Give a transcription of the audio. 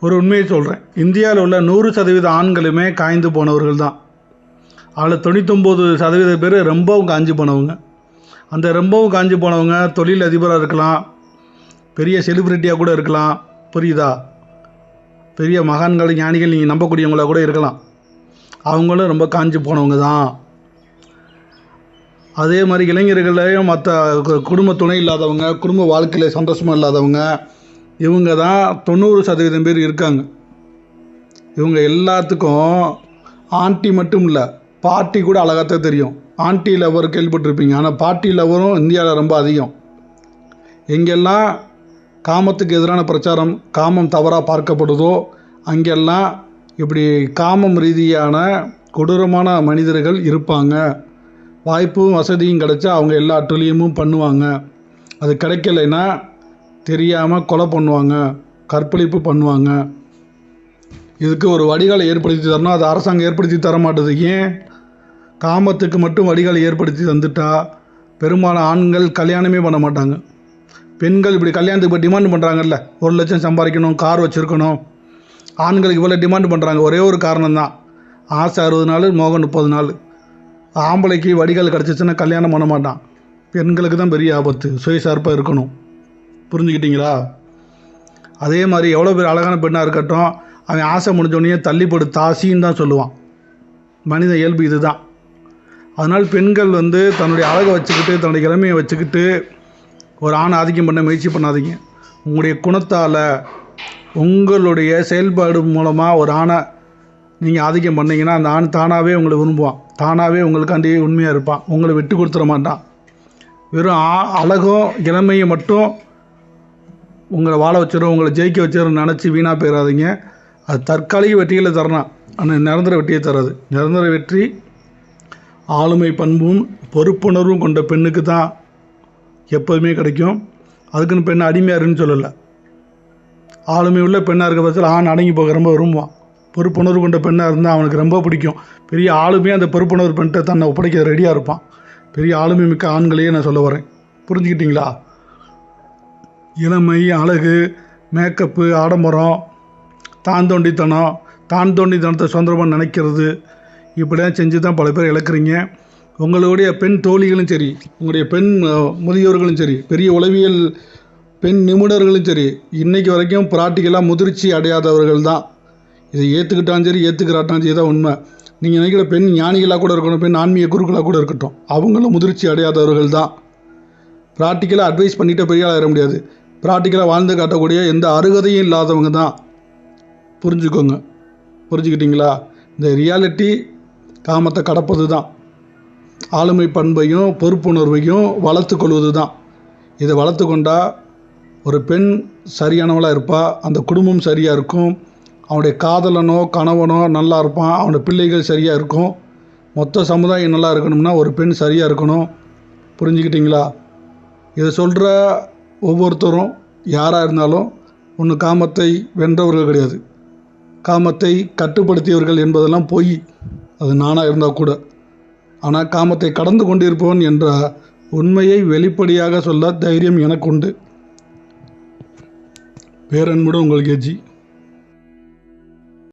ஒரு உண்மையை சொல்கிறேன் இந்தியாவில் உள்ள நூறு சதவீத ஆண்களுமே காய்ந்து போனவர்கள் தான் அதில் தொண்ணூத்தொம்பது சதவீத பேர் ரொம்பவும் காஞ்சி போனவங்க. அந்த ரொம்பவும் காஞ்சி போனவங்க தொழில் அதிபராக இருக்கலாம். பெரிய செலிப்ரிட்டியாக கூட இருக்கலாம். புரியுதா? பெரிய மகான்கள் ஞானிகள் நீங்கள் நம்பக்கூடியவங்களாக கூட இருக்கலாம். அவங்களும் ரொம்ப காஞ்சு போனவங்க தான் அதே மாதிரி இளைஞர்களையும் மற்ற கு- குடும்ப துணை இல்லாதவங்க குடும்ப வாழ்க்கையில் சந்தோஷமாக இல்லாதவங்க இவங்க தான் தொண்ணூறு சதவீதம் பேர் இருக்காங்க. இவங்க எல்லாத்துக்கும் ஆண்டி மட்டும் இல்லை பார்ட்டி கூட அழகாத்தான் தெரியும். ஆண்டி லவர் கேள்விப்பட்டிருப்பீங்க. ஆனால் பார்ட்டி லவரும் இந்தியாவில் ரொம்ப அதிகம். எங்கெல்லாம் காமத்துக்கு எதிரான பிரச்சாரம் காமம் தவறாக பார்க்கப்படுதோ அங்கெல்லாம் இப்படி காமம் ரீதியான கொடூரமான மனிதர்கள் இருப்பாங்க. வாய்ப்பும் வசதியும் கிடைச்சா அவங்க எல்லா அட்டுழியமும் பண்ணுவாங்க. அது கிடைக்கலைன்னா தெரியாமல் கொலை பண்ணுவாங்க கற்பழிப்பு பண்ணுவாங்க. இதுக்கு ஒரு வடிகாலை ஏற்படுத்தி தரணும். அது அரசாங்கம் ஏற்படுத்தி தர மாட்டேது. ஏன்? காமத்துக்கு மட்டும் வடிகாலை ஏற்படுத்தி தந்துட்டா பெரும்பாலான ஆண்கள் கல்யாணமே பண்ண மாட்டாங்க. பெண்கள் இப்படி கல்யாணத்துக்கு இப்போ டிமாண்ட் பண்ணுறாங்கல்ல ஒரு லட்சம் சம்பாதிக்கணும் கார் வச்சுருக்கணும். ஆண்களுக்கு இவ்வளோ டிமாண்ட் பண்ணுறாங்க ஒரே ஒரு காரணம் தான் ஆசை அறுபது நாள் மோகம் முப்பது நாள். ஆம்பளைக்கு வடிகால் கிடச்சிச்சின்னா கல்யாணம் பண்ண மாட்டான். பெண்களுக்கு தான் பெரிய ஆபத்து. சுயசார்பாக இருக்கணும். புரிஞ்சுக்கிட்டீங்களா? அதே மாதிரி எவ்வளோ பேர் அழகான பெண்ணாக இருக்கட்டும் அவன் ஆசை முடிஞ்சோடனே தள்ளிப்படு தாசின்னு தான் சொல்லுவான். மனித இயல்பு இதுதான். அதனால் பெண்கள் வந்து தன்னுடைய அழகை வச்சுக்கிட்டு தன்னுடைய இளமையை வச்சுக்கிட்டு ஒரு ஆணை ஆதிக்கம் பண்ண முயற்சி பண்ணாதீங்க. உங்களுடைய குணத்தால் உங்களுடைய செயல்பாடு மூலமாக ஒரு ஆணை நீங்கள் ஆதிக்கம் பண்ணிங்கன்னா அந்த ஆண் தானாகவே உங்களை விரும்புவான். தானாகவே உங்களுக்காண்டி உண்மையாக இருப்பான். உங்களை விட்டு கொடுத்துட மாட்டான். வெறும் ஆ- அழகும் இளமையை மட்டும் உங்களை வாழ வச்சிடும் உங்களை ஜெயிக்க வச்சிடும் நினச்சி வீணாக போயிடாதீங்க அது தற்காலிக வெற்றிகளை தரணும். ஆனால் நிரந்தர வெற்றியை தராது. நிரந்தர வெற்றி ஆளுமை பண்பும் பொறுப்புணர்வும் கொண்ட பெண்ணுக்கு தான் எப்போதுமே கிடைக்கும். அதுக்குன்னு பெண் அடிமையாருன்னு சொல்லலை. ஆளுமை உள்ள பெண்ணாக இருக்க பட்சத்தில் ஆண் அடங்கி போக ரொம்ப விரும்புவான். பொறுப்புணர்வு கொண்ட பெண்ணாக இருந்தால் அவனுக்கு ரொம்ப பிடிக்கும். பெரிய ஆளுமே அந்த பொறுப்புணர்வு பெண்கிட்ட தன்னை ஒப்படைக்க ரெடியாக இருப்பான். பெரிய ஆளுமை மிக்க ஆண்களையே நான் சொல்ல வரேன். புரிஞ்சுக்கிட்டீங்களா? இளமை அழகு மேக்கப்பு ஆடம்பரம் தான் தோண்டித்தனம் தான் தோண்டித்தனத்தை சுதந்திரமாக நினைக்கிறது. இப்படிலாம் செஞ்சு தான் பல பேர் இழக்கிறீங்க. உங்களுடைய பெண் தோழிகளும் சரி உங்களுடைய பெண் முதியோர்களும் சரி பெரிய உளவியல் பெண் நிபுணர்களும் சரி இன்றைக்கு வரைக்கும் ப்ராக்டிக்கலாக முதிர்ச்சி அடையாதவர்கள் தான். இதை ஏற்றுக்கிட்டாலும் சரி ஏற்றுக்கிறாட்டாலும் சரி தான் உண்மை. நீங்கள் நினைக்கிற பெண் ஞானிகளாக கூட இருக்கணும் பெண் ஆன்மீக குருக்களாக கூட இருக்கட்டும் அவங்களும் முதிர்ச்சி அடையாதவர்கள் தான். ப்ராக்டிக்கலாக அட்வைஸ் பண்ணிட்டு பெரிய ஆளாக ஏற முடியாது. ப்ராக்டிக்கலாக வாழ்ந்து காட்டக்கூடிய எந்த அருகதையும் இல்லாதவங்க தான். புரிஞ்சுக்கோங்க. புரிஞ்சுக்கிட்டீங்களா? இந்த ரியாலிட்டி காமத்தை கடப்பது தான். ஆளுமை பண்பையும் பொறுப்புணர்வையும் வளர்த்து கொள்வது தான். இதை வளர்த்து கொண்டா ஒரு பெண் சரியானவளாக இருப்பா அந்த குடும்பம் சரியாக இருக்கும் அவனுடைய காதலனோ கணவனோ நல்லா இருப்பான் அவனுடைய பிள்ளைகள் சரியாக இருக்கும் மொத்த சமுதாயம் நல்லா இருக்கணும்னா ஒரு பெண் சரியாக இருக்கணும். புரிஞ்சுக்கிட்டீங்களா? இதை சொல்கிற ஒவ்வொருத்தரும் யாராக இருந்தாலும் ஒன்று காமத்தை வென்றவர்கள் கிடையாது. காமத்தை கட்டுப்படுத்தியவர்கள் என்பதெல்லாம் பொய் அது நானாக இருந்தால் கூட. ஆனால் காமத்தை கடந்து கொண்டிருப்பவன் என்ற உண்மையை வெளிப்படையாக சொல்ல தைரியம் எனக்கு உண்டு. பேரன்புடன் உங்களுக்கு ஜி.